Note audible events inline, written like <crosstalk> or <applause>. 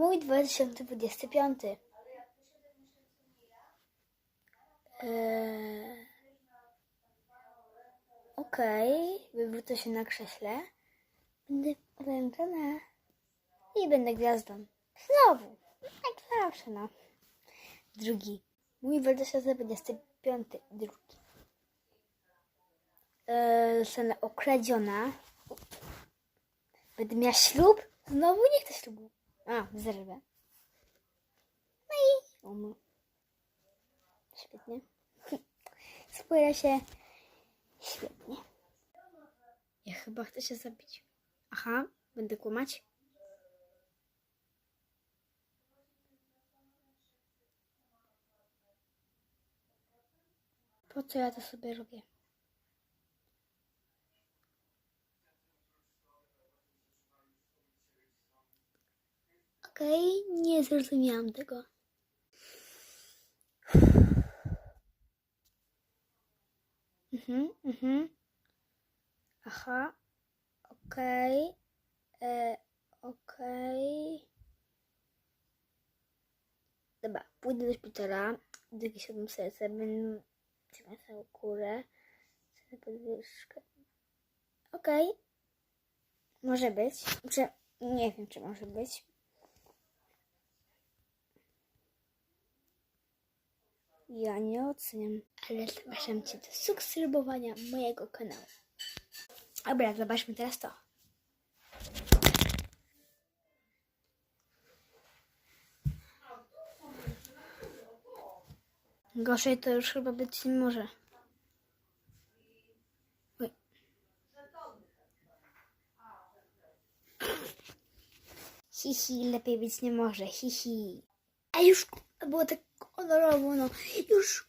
Mój 2025. Eee... Okej, wywrócę się na krześle. Będę wręczona. I będę gwiazdą. Znowu. Jak zawsze, no. Drugi. Mój 2025. Drugi. Eee, zostanę okradziona. Będę miała ślub? Znowu nie chcę ślubu. A, zerwę. No i um. Świetnie. <laughs> Spłyra się świetnie. Ja chyba chcę się zabić. Aha, będę kłamać. Po co ja to sobie robię? Okej, nie zrozumiałam tego. Mhm, mhm. Aha, okej, e, okej. Dobra, pójdę do szpitala, jakiegoś siadam serce, będę trzymać całą kurę, sobie podwyżkę. Okej, może być, czy nie wiem, czy może być. Ja nie oceniam, ale zapraszam Cię do subskrybowania mojego kanału. Dobra, zobaczmy teraz to. Gorzej to już chyba być nie może. Oj. Hihi, lepiej być nie może. Hihi. A już Було так кольорово воно. І ж...